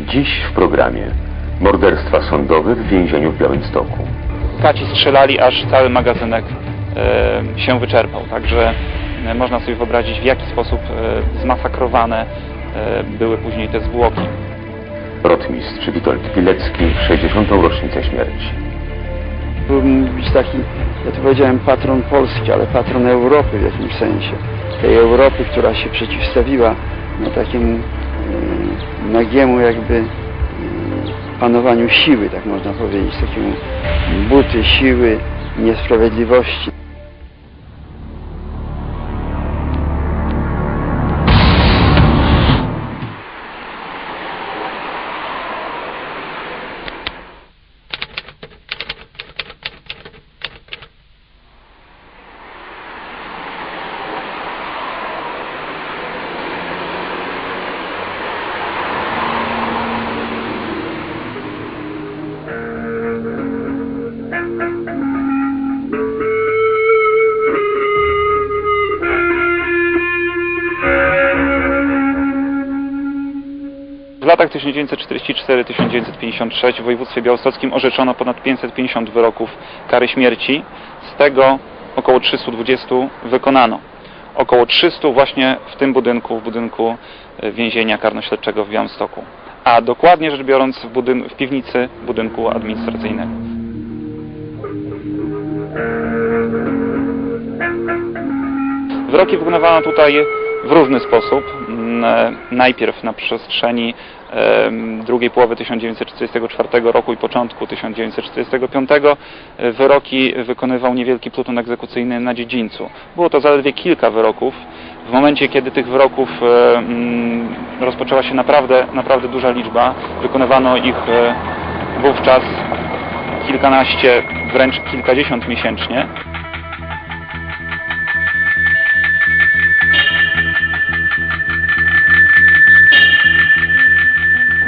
Dziś w programie morderstwa sądowe w więzieniu w Białymstoku. Kaci strzelali, aż cały magazynek e, się wyczerpał. Także e, można sobie wyobrazić, w jaki sposób e, zmasakrowane e, były później te zwłoki. Rotmistrz Witold Pilecki w 60. rocznicę śmierci. Mógłbym być taki, ja tu powiedziałem patron Polski, ale patron Europy w jakimś sensie. Tej Europy, która się przeciwstawiła no, takiemu e, nagiemu jakby e, panowaniu siły, tak można powiedzieć, takiemu buty siły, niesprawiedliwości. Latach 1944-1956 w województwie białostockim orzeczono ponad 550 wyroków kary śmierci. Z tego około 320 wykonano. Około 300 właśnie w tym budynku, w budynku e, więzienia karnośledczego w Białymstoku. A dokładnie rzecz biorąc w, budyn- w piwnicy budynku administracyjnego. Wyroki wykonywano tutaj w różny sposób. Mm, e, Najpierw na przestrzeni drugiej połowy 1944 roku i początku 1945 e, wyroki wykonywał niewielki pluton egzekucyjny na dziedzińcu. Było to zaledwie kilka wyroków. W momencie, kiedy tych wyroków e, mm, rozpoczęła się naprawdę, naprawdę duża liczba, wykonywano ich wówczas kilkanaście, wręcz kilkadziesiąt miesięcznie.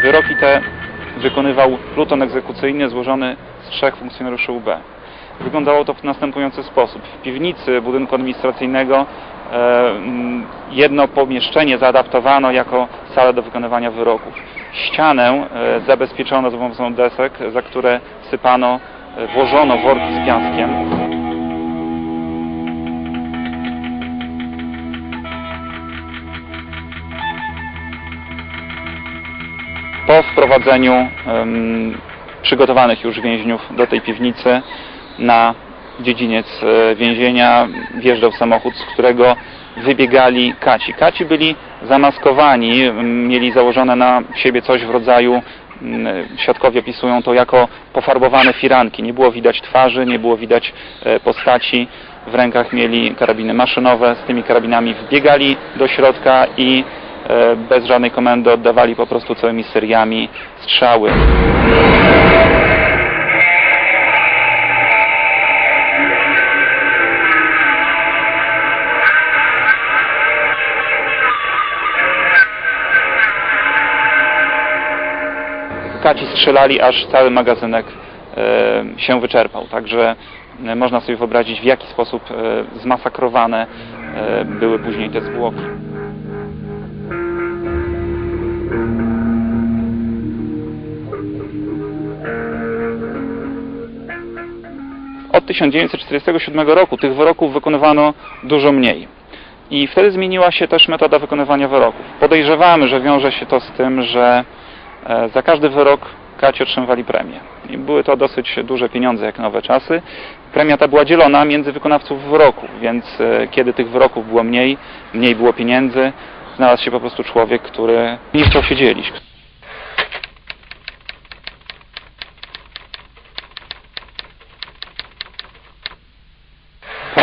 Wyroki te wykonywał pluton egzekucyjny złożony z trzech funkcjonariuszy UB. Wyglądało to w następujący sposób. W piwnicy budynku administracyjnego e, mm, jedno pomieszczenie zaadaptowano jako salę do wykonywania wyroków. Ścianę e, zabezpieczono za pomocą desek, za które sypano, e, włożono worki z piaskiem. Po wprowadzeniu przygotowanych już więźniów do tej piwnicy na dziedziniec e, więzienia wjeżdżał samochód, z którego wybiegali kaci. Kaci byli zamaskowani, mieli założone na siebie coś w rodzaju, m, świadkowie opisują to jako pofarbowane firanki. Nie było widać twarzy, nie było widać e, postaci. W rękach mieli karabiny maszynowe, z tymi karabinami wbiegali do środka i bez żadnej komendy oddawali po prostu całymi seriami strzały. Kaci strzelali, aż cały magazynek e, się wyczerpał. Także e, można sobie wyobrazić, w jaki sposób e, zmasakrowane e, były później te zwłoki. 1947 roku tych wyroków wykonywano dużo mniej. I wtedy zmieniła się też metoda wykonywania wyroków. Podejrzewamy, że wiąże się to z tym, że e, za każdy wyrok Kaci otrzymywali premię. I były to dosyć duże pieniądze jak nowe czasy. Premia ta była dzielona między wykonawców wyroków, więc e, kiedy tych wyroków było mniej, mniej było pieniędzy, znalazł się po prostu człowiek, który nie chciał się dzielić.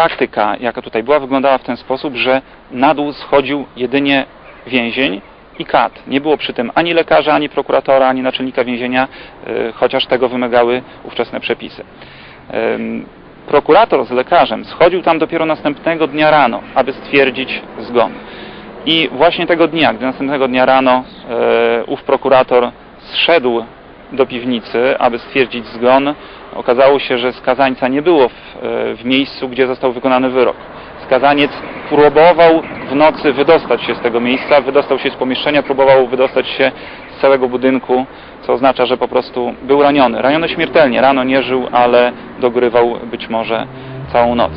Praktyka, jaka tutaj była, wyglądała w ten sposób, że na dół schodził jedynie więzień i kat. Nie było przy tym ani lekarza, ani prokuratora, ani naczelnika więzienia, y, chociaż tego wymagały ówczesne przepisy. Prokurator z lekarzem schodził tam dopiero następnego dnia rano, aby stwierdzić zgon. I właśnie tego dnia, gdy następnego dnia rano e, ów prokurator zszedł do piwnicy, aby stwierdzić zgon, okazało się, że skazańca nie było w, e, w miejscu, gdzie został wykonany wyrok. skazaniec próbował w nocy wydostać się z tego miejsca, wydostał się z pomieszczenia, próbował wydostać się z całego budynku, co oznacza, że po prostu był raniony. Raniony śmiertelnie, rano nie żył, ale dogrywał być może całą noc.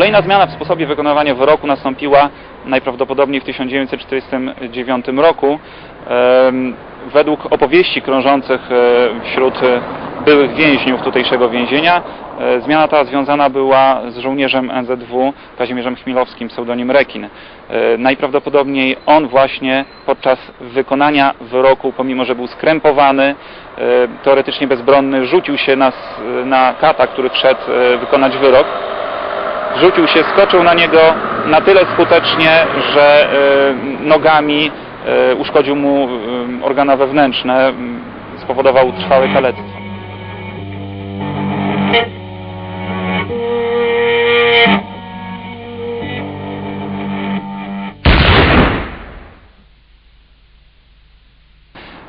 Kolejna zmiana w sposobie wykonywania wyroku nastąpiła najprawdopodobniej w 1949 roku. Według opowieści krążących e, wśród byłych więźniów tutejszego więzienia, e, zmiana ta związana była z żołnierzem NZW Kazimierzem Chmielowskim, pseudonim Rekin. E, Najprawdopodobniej on właśnie podczas wykonania wyroku, pomimo że był skrępowany, teoretycznie bezbronny, rzucił się na, na kata, który wszedł wykonać wyrok rzucił się, skoczył na niego na tyle skutecznie, że e, nogami e, uszkodził mu e, organa wewnętrzne, spowodował trwałe kalectwo.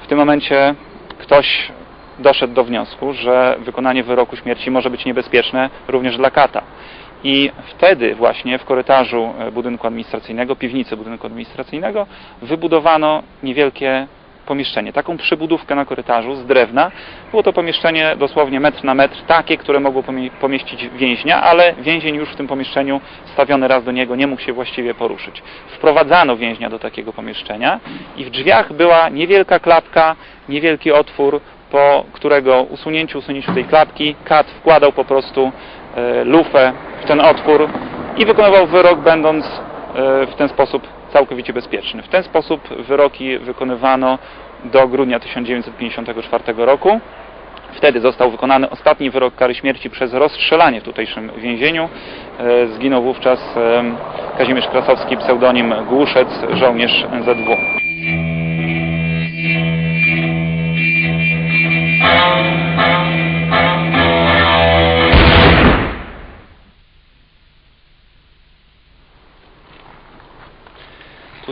W tym momencie ktoś doszedł do wniosku, że wykonanie wyroku śmierci może być niebezpieczne również dla kata. I wtedy właśnie w korytarzu e, budynku administracyjnego, piwnicy budynku administracyjnego, wybudowano niewielkie pomieszczenie, taką przybudówkę na korytarzu z drewna. Było to pomieszczenie dosłownie metr na metr, takie, które mogło pomie- pomieścić więźnia, ale więzień już w tym pomieszczeniu stawiony raz do niego nie mógł się właściwie poruszyć. Wprowadzano więźnia do takiego pomieszczenia i w drzwiach była niewielka klapka, niewielki otwór, po którego usunięciu, usunięciu tej klapki kat wkładał po prostu e, lufę w ten otwór i wykonywał wyrok, będąc e, w ten sposób całkowicie bezpieczny. W ten sposób wyroki wykonywano do grudnia 1954 roku. Wtedy został wykonany ostatni wyrok kary śmierci przez rozstrzelanie w tutejszym więzieniu. E, Zginął wówczas e, Kazimierz Krasowski, pseudonim Głuszec, żołnierz NZW.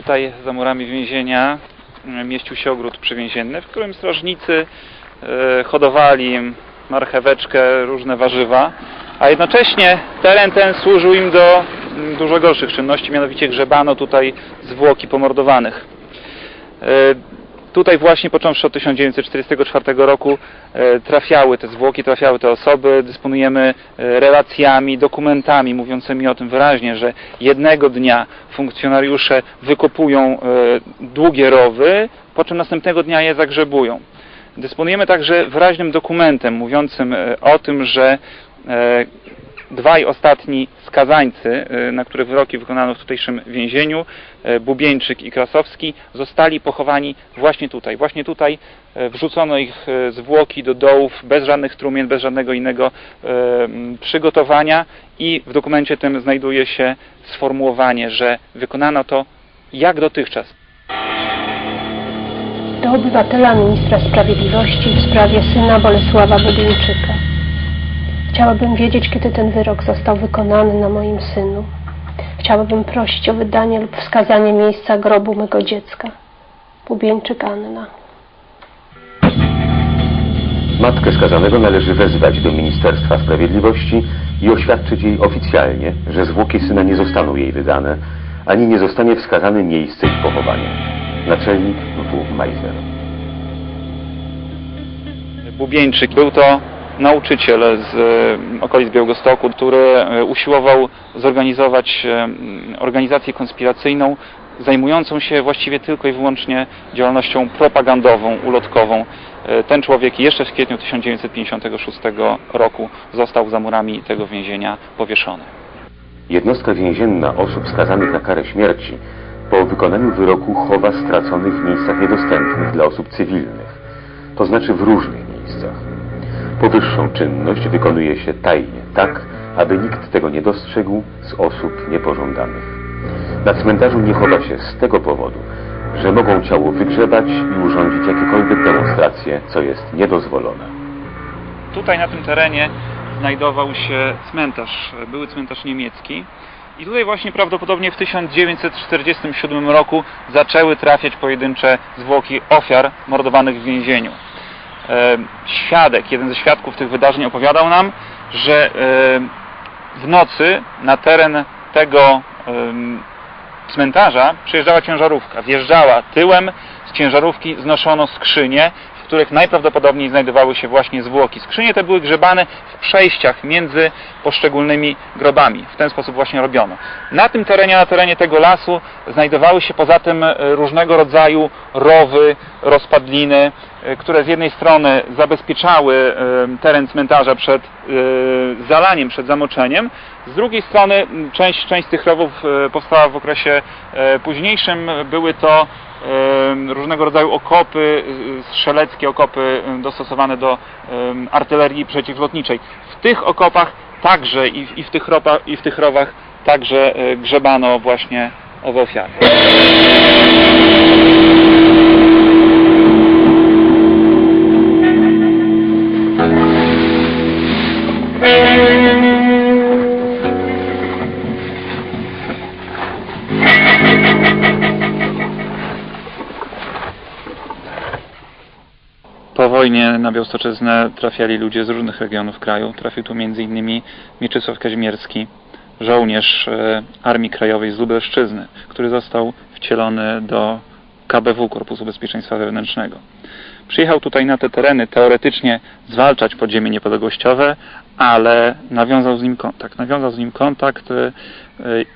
Tutaj za murami więzienia e, mieścił się ogród przywięzienny, w którym strażnicy e, hodowali marcheweczkę, różne warzywa, a jednocześnie teren ten służył im do mm, dużo gorszych czynności, mianowicie grzebano tutaj zwłoki pomordowanych. Tutaj właśnie począwszy od 1944 roku e, trafiały te zwłoki, trafiały te osoby, dysponujemy e, relacjami, dokumentami mówiącymi o tym wyraźnie, że jednego dnia funkcjonariusze wykopują e, długie rowy, po czym następnego dnia je zagrzebują. Dysponujemy także wyraźnym dokumentem mówiącym o tym, że dwaj ostatni skazańcy, e, na których wyroki wykonano w tutejszym więzieniu, e, Bubieńczyk i Krasowski, zostali pochowani właśnie tutaj. Właśnie tutaj e, wrzucono ich zwłoki do dołów bez żadnych trumien, bez żadnego innego przygotowania i w dokumencie tym znajduje się sformułowanie, że wykonano to jak dotychczas. do obywatela ministra sprawiedliwości w sprawie syna Bolesława Budyńczyka. Chciałabym wiedzieć, kiedy ten wyrok został wykonany na moim synu. Chciałabym prosić o wydanie lub wskazanie miejsca grobu mego dziecka. Bubieńczyk Anna. Matkę skazanego należy wezwać do Ministerstwa Sprawiedliwości i oświadczyć jej oficjalnie, że zwłoki syna nie zostaną jej wydane, ani nie zostanie wskazane miejsce ich pochowania. Naczelnik W. Meisner. Bubieńczyk był to nauczyciel z e, okolic Białegostoku, który e, usiłował zorganizować e, organizację konspiracyjną zajmującą się właściwie tylko i wyłącznie działalnością propagandową, ulotkową. Ten człowiek jeszcze w kwietniu 1956 roku został za murami tego więzienia powieszony. Jednostka więzienna osób skazanych na karę śmierci po wykonaniu wyroku chowa straconych w miejscach niedostępnych dla osób cywilnych, to znaczy w różnych miejscach. Powyższą czynność wykonuje się tajnie, tak, aby nikt tego nie dostrzegł z osób niepożądanych. Na cmentarzu nie chowa się z tego powodu, że mogą ciało wygrzebać i urządzić jakiekolwiek demonstracje, co jest niedozwolone. Tutaj na tym terenie znajdował się cmentarz, były cmentarz niemiecki I tutaj właśnie prawdopodobnie w 1947 roku zaczęły trafiać pojedyncze zwłoki ofiar mordowanych w więzieniu. E, Świadek, jeden ze świadków tych wydarzeń opowiadał nam, że e, w nocy na teren tego cmentarza przyjeżdżała ciężarówka. Wjeżdżała tyłem, z ciężarówki znoszono skrzynie, w których najprawdopodobniej znajdowały się właśnie zwłoki. Skrzynie te były grzebane w przejściach między poszczególnymi grobami. W ten sposób właśnie robiono. Na tym terenie, na terenie tego lasu znajdowały się poza tym e, różnego rodzaju rowy, rozpadliny, które z jednej strony zabezpieczały e, teren cmentarza przed e, zalaniem, przed zamoczeniem, z drugiej strony część, część tych rowów e, powstała w okresie e, późniejszym. Były to e, różnego rodzaju okopy, e, strzeleckie okopy e, dostosowane do e, artylerii przeciwlotniczej. W tych okopach także i, w- tych ropa, i w tych rowach także e, grzebano właśnie owe ofiary. Na Białostoczyznę trafiali ludzie z różnych regionów kraju. Trafił tu m.in. Mieczysław Kazimierski, żołnierz e, Armii Krajowej z Lubelszczyzny, który został wcielony do KBW, Korpusu Bezpieczeństwa Wewnętrznego. Przyjechał tutaj na te tereny teoretycznie zwalczać podziemie niepodległościowe, ale nawiązał z nim kontakt. Nawiązał z nim kontakt e,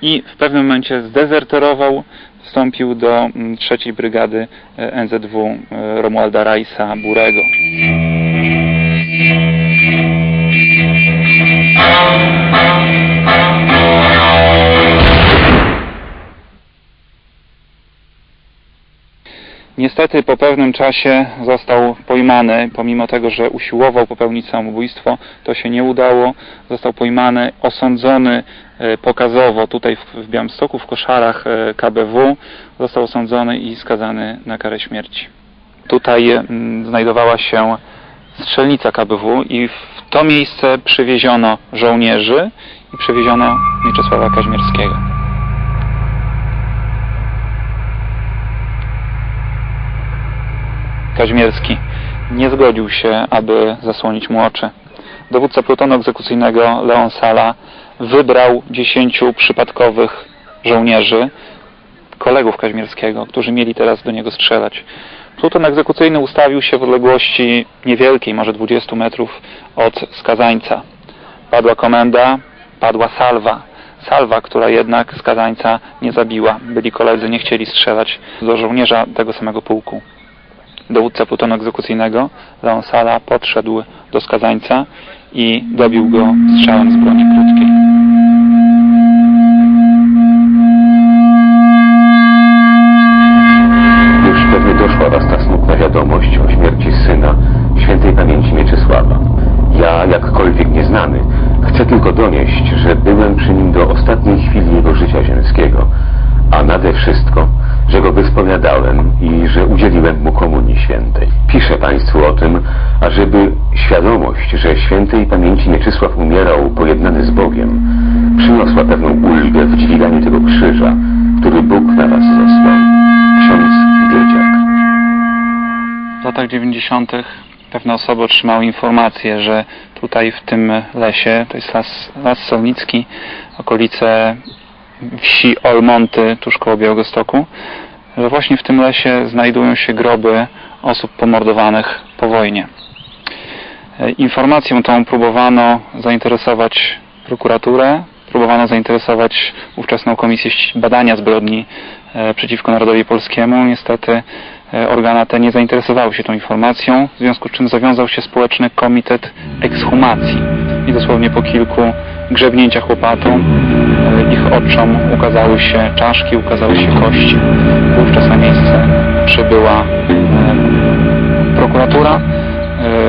i w pewnym momencie zdezerterował, wstąpił do mm, trzeciej brygady e, NZW e, Romualda Rajsa Burego. Niestety po pewnym czasie został pojmany, pomimo tego, że usiłował popełnić samobójstwo, to się nie udało. Został pojmany, osądzony pokazowo tutaj w, Białymstoku, w koszarach e, KBW. Został osądzony i skazany na karę śmierci. Tutaj znajdowała się strzelnica KBW i w to miejsce przywieziono żołnierzy i przywieziono Mieczysława Kaźmierskiego. Kaźmierski nie zgodził się, aby zasłonić mu oczy. Dowódca plutonu egzekucyjnego Leon Sala wybrał dziesięciu przypadkowych żołnierzy, kolegów Kaźmierskiego, którzy mieli teraz do niego strzelać. Pluton egzekucyjny ustawił się w odległości niewielkiej, może 20 metrów od skazańca. Padła komenda, padła salwa. Salwa, która jednak skazańca nie zabiła. Byli koledzy, nie chcieli strzelać do żołnierza tego samego pułku. Dowódca plutonu egzekucyjnego, Leon Sala, podszedł do skazańca i dobił go strzałem z broni krótkiej. Już pewnie doszła was ta smutna wiadomość o śmierci syna świętej pamięci Mieczysława. Ja, jakkolwiek nieznany, chcę tylko donieść, że byłem przy nim do ostatniej chwili jego życia ziemskiego, a nade wszystko, że go wyspowiadałem i że udzieliłem mu komunii świętej. Piszę Państwu o tym, ażeby świadomość, że świętej pamięci Mieczysław umierał pojednany z Bogiem, przyniosła pewną ulgę w dźwiganiu tego krzyża, który Bóg na was zesłał. Ksiądz Wiedziak. W latach 90. pewne osoby otrzymały informację, że tutaj w tym lesie, to jest las, las Solnicki, okolice wsi Olmonty, tuż koło Białegostoku, że właśnie w tym lesie znajdują się groby osób pomordowanych po wojnie. E, Informacją tą próbowano zainteresować prokuraturę, próbowano zainteresować ówczesną Komisję Badania Zbrodni e, przeciwko Narodowi Polskiemu. Niestety e, organa te nie zainteresowały się tą informacją, w związku z czym zawiązał się społeczny komitet ekshumacji. I dosłownie po kilku grzebnięciach łopatą ich oczom ukazały się czaszki, ukazały się kości. Wówczas na miejsce przybyła prokuratura,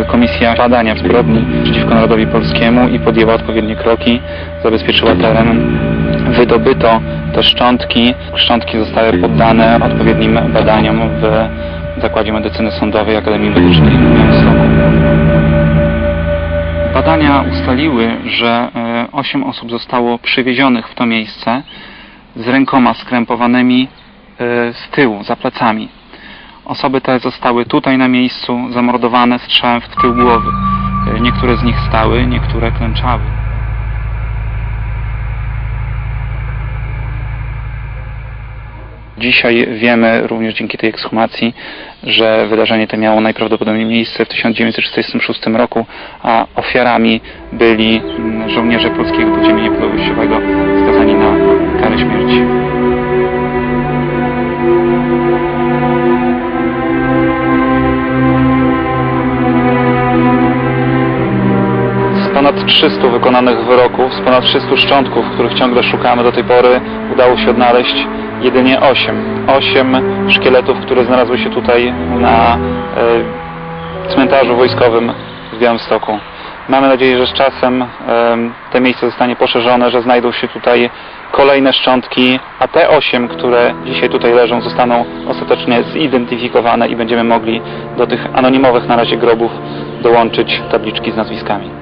Komisja Badania Zbrodni przeciwko Narodowi Polskiemu i podjęła odpowiednie kroki, zabezpieczyła teren, wydobyto te szczątki. Szczątki zostały poddane odpowiednim badaniom w Zakładzie Medycyny Sądowej Akademii Medycznej w Białymstoku. Badania ustaliły, że e, osiem osób zostało przywiezionych w to miejsce z rękoma skrępowanymi e, z tyłu, za plecami. Osoby te zostały tutaj na miejscu zamordowane strzałem w tył głowy. E, Niektóre z nich stały, niektóre klęczały. Dzisiaj wiemy również dzięki tej ekshumacji, że wydarzenie to miało najprawdopodobniej miejsce w 1946 roku, a ofiarami byli mm, żołnierze polskiego podziemia niepodległościowego skazani na karę śmierci. Ponad 300 wykonanych wyroków, z ponad 300 szczątków, których ciągle szukamy do tej pory, udało się odnaleźć jedynie 8. 8 szkieletów, które znalazły się tutaj na e, cmentarzu wojskowym w Białymstoku. Mamy nadzieję, że z czasem em, te miejsce zostanie poszerzone, że znajdą się tutaj kolejne szczątki, a te 8, które dzisiaj tutaj leżą, zostaną ostatecznie zidentyfikowane i będziemy mogli do tych anonimowych na razie grobów dołączyć tabliczki z nazwiskami.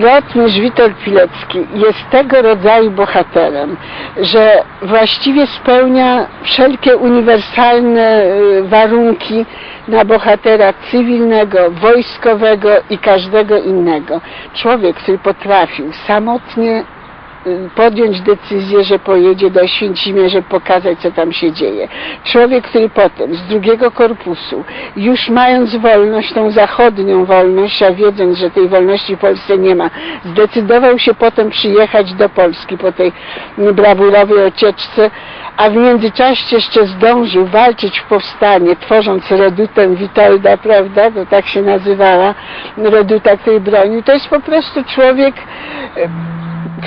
Rotmistrz Witold Pilecki jest tego rodzaju bohaterem, że właściwie spełnia wszelkie uniwersalne y, warunki na bohatera cywilnego, wojskowego i każdego innego. Człowiek, który potrafił samotnie podjąć decyzję, że pojedzie do Święcimia, żeby pokazać, co tam się dzieje. Człowiek, który potem z drugiego korpusu, już mając wolność, tą zachodnią wolność, a wiedząc, że tej wolności w Polsce nie ma, zdecydował się potem przyjechać do Polski po tej brawurowej ucieczce, a w międzyczasie jeszcze zdążył walczyć w powstanie, tworząc redutę Witolda, prawda, bo tak się nazywała reduta, której bronił. To jest po prostu człowiek,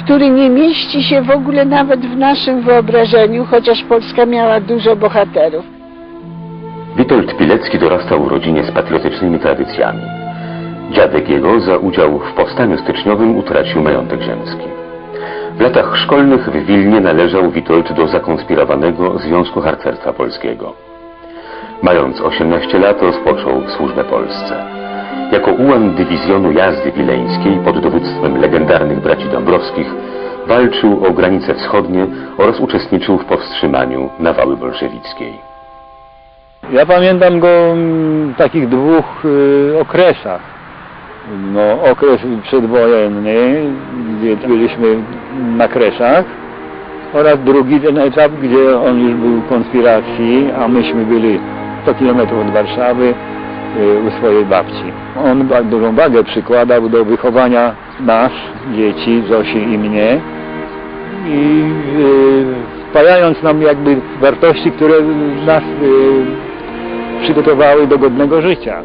który nie mieści się w ogóle nawet w naszym wyobrażeniu, chociaż Polska miała dużo bohaterów. Witold Pilecki dorastał w rodzinie z patriotycznymi tradycjami. Dziadek jego za udział w powstaniu styczniowym utracił majątek ziemski. W latach szkolnych w Wilnie należał Witold do zakonspirowanego Związku Harcerstwa Polskiego. Mając 18 lat rozpoczął służbę Polsce. Jako ułan dywizjonu jazdy wileńskiej pod dowództwem legendarnych braci Dąbrowskich walczył o granice wschodnie oraz uczestniczył w powstrzymaniu nawały bolszewickiej. Ja pamiętam go w takich dwóch y, okresach. No, okres przedwojenny, gdzie byliśmy na Kreszach oraz drugi ten etap, gdzie on już był w konspiracji, a myśmy byli 100 km od Warszawy u swojej babci. On dużą wagę przykładał do wychowania nas, dzieci, Zosi i mnie i y, wpajając nam jakby wartości, które nas y, przygotowały do godnego życia.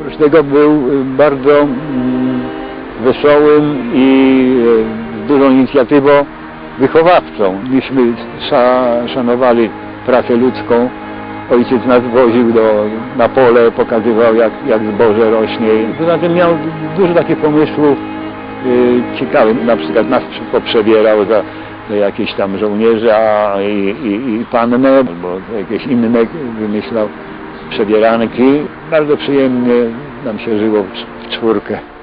Oprócz tego był y, bardzo mm, wesołym i y, z dużą inicjatywą wychowawczą. Myśmy sza, szanowali pracę ludzką. Ojciec nas woził do, na pole, pokazywał jak, jak zboże rośnie. Poza tym miał dużo takich pomysłów y, ciekawych. Na przykład nas poprzebierał za, jakieś tam żołnierza i, i, i pannę, albo jakieś inne wymyślał przebieranki. Bardzo przyjemnie nam się żyło w czwórkę.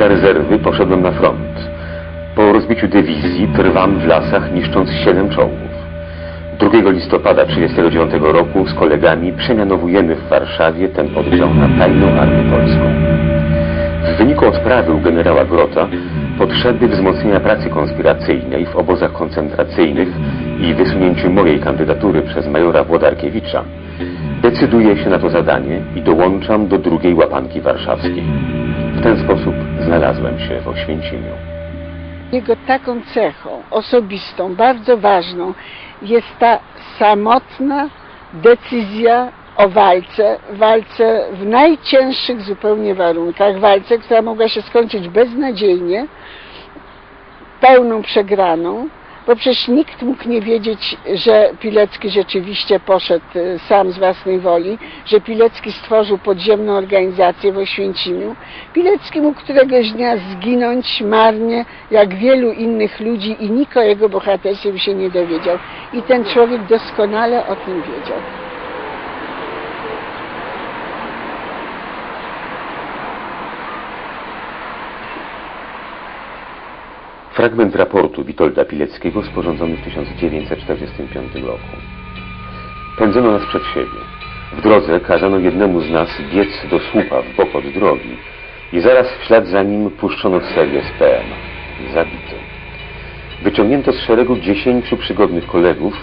Podporucznika rezerwy poszedłem na front. Po rozbiciu dywizji trwam w lasach, niszcząc siedem czołgów. 2 listopada 1939 roku z kolegami przemianowujemy w Warszawie ten oddział na tajną armię polską. W wyniku odprawy u generała Grota potrzeby wzmocnienia pracy konspiracyjnej w obozach koncentracyjnych i wysunięciu mojej kandydatury przez majora Włodarkiewicza decyduję się na to zadanie i dołączam do drugiej łapanki warszawskiej. W ten sposób znalazłem się w Oświęcimiu. Jego taką cechą osobistą, bardzo ważną jest ta samotna decyzja o walce, walce w najcięższych zupełnie warunkach, walce, która mogła się skończyć beznadziejnie, pełną przegraną, bo przecież nikt mógł nie wiedzieć, że Pilecki rzeczywiście poszedł y, sam z własnej woli, że Pilecki stworzył podziemną organizację w Oświęcimiu. Pilecki mógł któregoś dnia zginąć marnie, jak wielu innych ludzi i nikt o jego bohaterstwie by się nie dowiedział. I ten człowiek doskonale o tym wiedział. Fragment raportu Witolda Pileckiego sporządzony w 1945 roku. Pędzono nas przed siebie. W drodze kazano jednemu z nas biec do słupa w bok od drogi i zaraz w ślad za nim puszczono serię z PM. Zabity. Wyciągnięto z szeregu dziesięciu przygodnych kolegów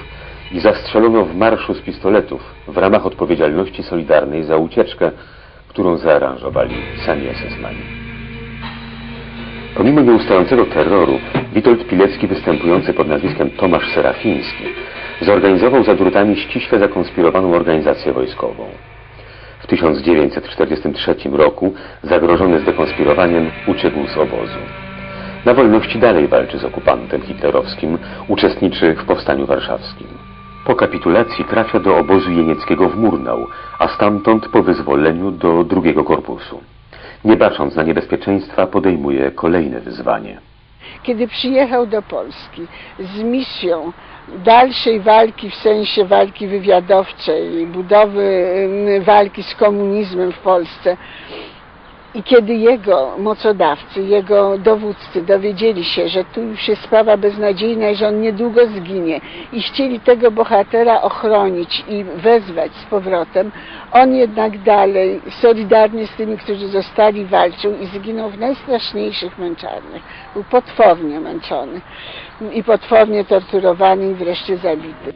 i zastrzelono w marszu z pistoletów w ramach odpowiedzialności solidarnej za ucieczkę, którą zaaranżowali sami SS-mani. Pomimo nieustającego terroru, Witold Pilecki, występujący pod nazwiskiem Tomasz Serafiński, zorganizował za drutami ściśle zakonspirowaną organizację wojskową. W 1943 roku, zagrożony zdekonspirowaniem, uciekł z obozu. Na wolności dalej walczy z okupantem hitlerowskim, uczestniczy w powstaniu warszawskim. Po kapitulacji trafia do obozu jenieckiego w Murnau, a stamtąd po wyzwoleniu do drugiego korpusu. Nie bacząc na niebezpieczeństwa, podejmuje kolejne wyzwanie. kiedy przyjechał do Polski z misją dalszej walki w sensie walki wywiadowczej, budowy walki z komunizmem w Polsce. I kiedy jego mocodawcy, jego dowódcy dowiedzieli się, że tu już jest sprawa beznadziejna i że on niedługo zginie i chcieli tego bohatera ochronić i wezwać z powrotem, on jednak dalej, solidarnie z tymi, którzy zostali, walczył i zginął w najstraszniejszych męczarniach. Był potwornie męczony i potwornie torturowany i wreszcie zabity.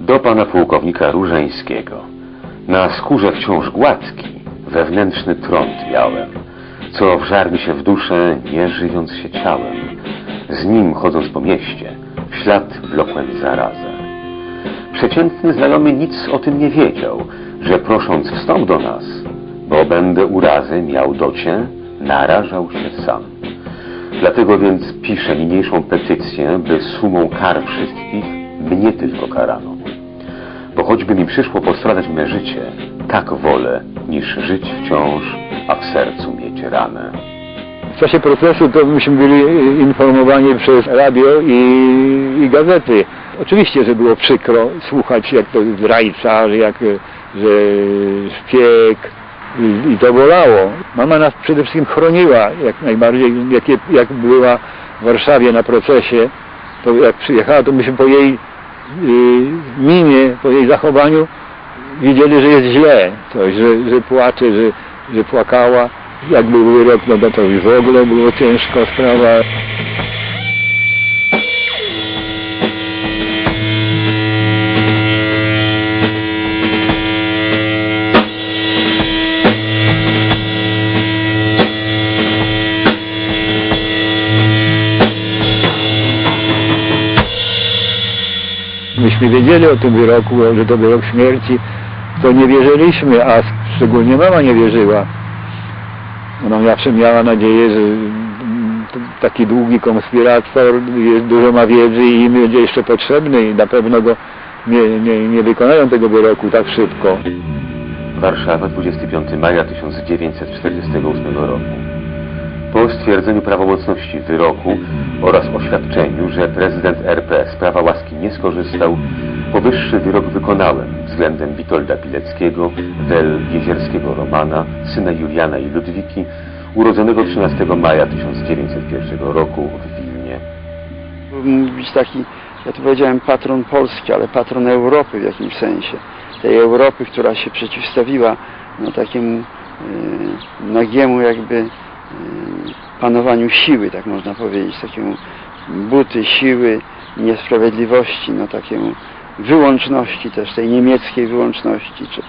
Do pana pułkownika Różeńskiego. Na skórze wciąż gładki, wewnętrzny trąd miałem, co wżar mi się w duszę, nie żywiąc się ciałem. Z nim chodząc po mieście, w ślad wlokłem zarazę. Przeciętny znajomy nic o tym nie wiedział, że prosząc wstąp do nas, bo będę urazy miał docie, narażał się sam. Dlatego więc piszę niniejszą petycję, by sumą kar wszystkich mnie tylko karano. Bo choćby mi przyszło postradać me życie, tak wolę, niż żyć wciąż, a w sercu mieć ranę. W czasie procesu to myśmy byli informowani przez radio i, i gazety. Oczywiście, że było przykro słuchać, jak to zdrajca, jak że szpieg i, i to bolało. Mama nas przede wszystkim chroniła jak najbardziej, jak, jak była w Warszawie na procesie, to jak przyjechała, to myśmy po jej y, minie, po jej zachowaniu wiedzieli, że jest źle, coś, że, że płacze, że, że płakała. Jak był wyrok, no to już w ogóle było ciężka sprawa. Wiedzieli o tym wyroku, że to wyrok śmierci, to nie wierzyliśmy, a szczególnie mama nie wierzyła. Ona zawsze miała nadzieję, że mm, taki długi konspirator jest, dużo ma wiedzy i im będzie jeszcze potrzebny i na pewno go nie, nie, nie wykonają tego wyroku tak szybko. Warszawa, 25 maja 1948 roku. Po stwierdzeniu prawomocności wyroku oraz oświadczeniu, że prezydent RP z prawa łaski nie skorzystał, powyższy wyrok wykonałem względem Witolda Pileckiego, Wel Jezierskiego Romana, syna Juliana i Ludwiki, urodzonego 13 maja 1901 roku w Wilnie. mógł być taki, ja tu powiedziałem patron Polski, ale patron Europy w jakimś sensie. Tej Europy, która się przeciwstawiła no, takiemu e, nagiemu jakby panowaniu siły, tak można powiedzieć, takiemu buty siły, niesprawiedliwości, no takiemu wyłączności też, tej niemieckiej wyłączności, czy,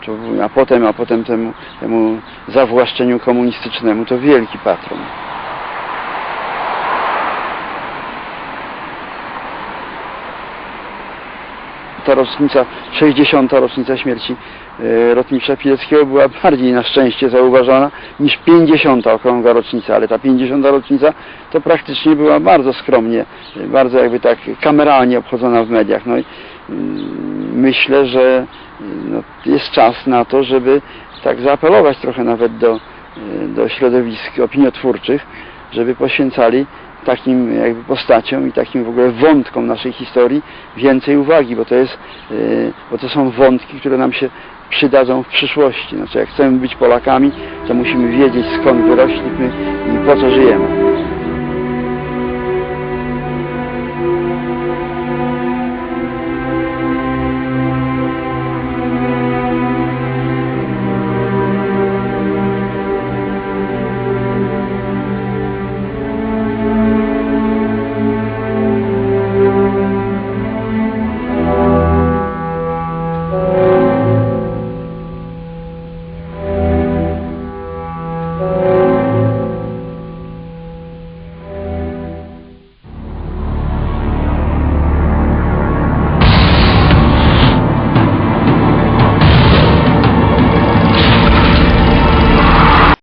czy, a potem, a potem temu, temu zawłaszczeniu komunistycznemu, to wielki patron. Ta rocznica, 60. rocznica śmierci e, rotmistrza Pileckiego była bardziej na szczęście zauważona niż 50. okrągła rocznica, ale ta 50. rocznica to praktycznie była bardzo skromnie, bardzo jakby tak kameralnie obchodzona w mediach. No i mm, myślę, że no, jest czas na to, żeby tak zaapelować trochę nawet do, e, do środowisk opiniotwórczych, żeby poświęcali takim jakby postaciom i takim w ogóle wątkom naszej historii więcej uwagi, bo to jest, e, bo to są wątki, które nam się przydadzą w przyszłości. Znaczy, jak chcemy być Polakami, to musimy wiedzieć skąd wyrośliśmy i po co żyjemy.